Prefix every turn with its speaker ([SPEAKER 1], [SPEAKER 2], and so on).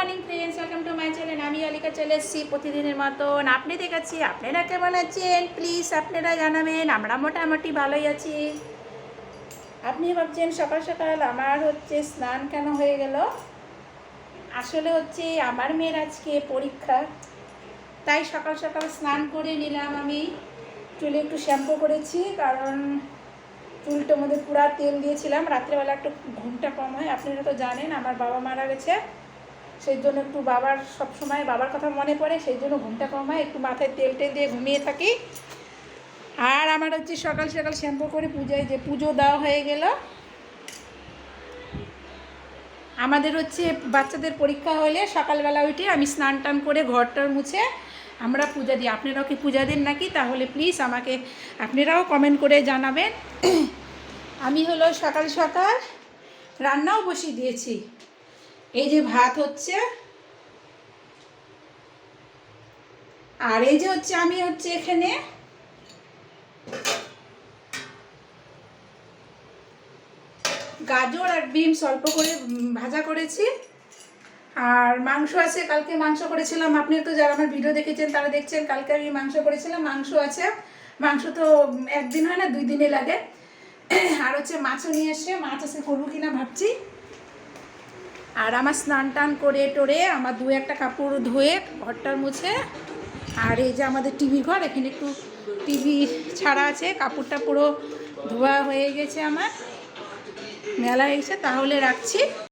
[SPEAKER 1] Morning friends welcome to my channel আমি অলিকা চলে এসেছি প্রতিদিনের মতন। আপনি দেখাচ্ছি আপনারা কেমন আছেন? প্লিজ আপনারা জানাবেন। আমরা মোটামুটি ভালোই আছি। আপনি ভাবছেন সকাল সকাল আমার হচ্ছে স্নান কেন হয়ে গেল? আসলে হচ্ছে আমার মেয়ের আজকে পরীক্ষা। তাই সকাল সকাল স্নান করে নিলাম আমি। চুলে একটু শ্যাম্পু করেছি, কারণ চুলটার মধ্যে পুরা তেল দিয়েছিলাম। রাত্রেবেলা একটু ঘুমটা কম হয়, আপনারা তো জানেন, আমার বাবা মারা গেছে। সেই জন্য একটু বাবার সব সময় বাবার কথা মনে পড়ে, সেই জন্য ঘুমটা কম হয় একটু মাথায় তেল টেল দিয়ে ঘুমিয়ে থাকি। আর আমার হচ্ছে সকাল সকাল শ্যাম্পু করে পূজায় যে পুজো দেওয়া হয়ে গেল। আমাদের হচ্ছে বাচ্চাদের পরীক্ষা হলে সকালবেলা উঠে আমি স্নান টান করে ঘরটার মুছে আমরা পূজা দিই। আপনারাও কি পূজা দেন নাকি? তাহলে প্লিজ আমাকে আপনারাও কমেন্ট করে জানাবেন। আমি হলো সকাল সকাল রান্নাও বসিয়ে দিয়েছি। এই যে ভাত হচ্ছে, আর এই যে হচ্ছে আমি হচ্ছে এখানে গাজর আর বিনস অল্প করে ভাজা করেছি। আর মাংস আছে, কালকে মাংস করেছিলাম। আপনি তো যারা আমার ভিডিও দেখেছেন, তারা দেখছেন, কালকে আমি মাংস করেছিলাম, মাংস আছে। মাংস তো একদিন হয় না, দুই দিনে লাগে। আর হচ্ছে মাছও নিয়ে এসে, মাছ আছে করব কিনা ভাবছি। আর আমার স্নান টান করে টোরে আমার দু একটা কাপড় ধুয়ে ঘরটার মুছে, আর এই যে আমাদের টিভি ঘর, এখানে একটু টিভি ছাড়া আছে, কাপড়টা পুরো ধোয়া হয়ে গেছে আমার। মেলা এসে তাহলে রাখছি।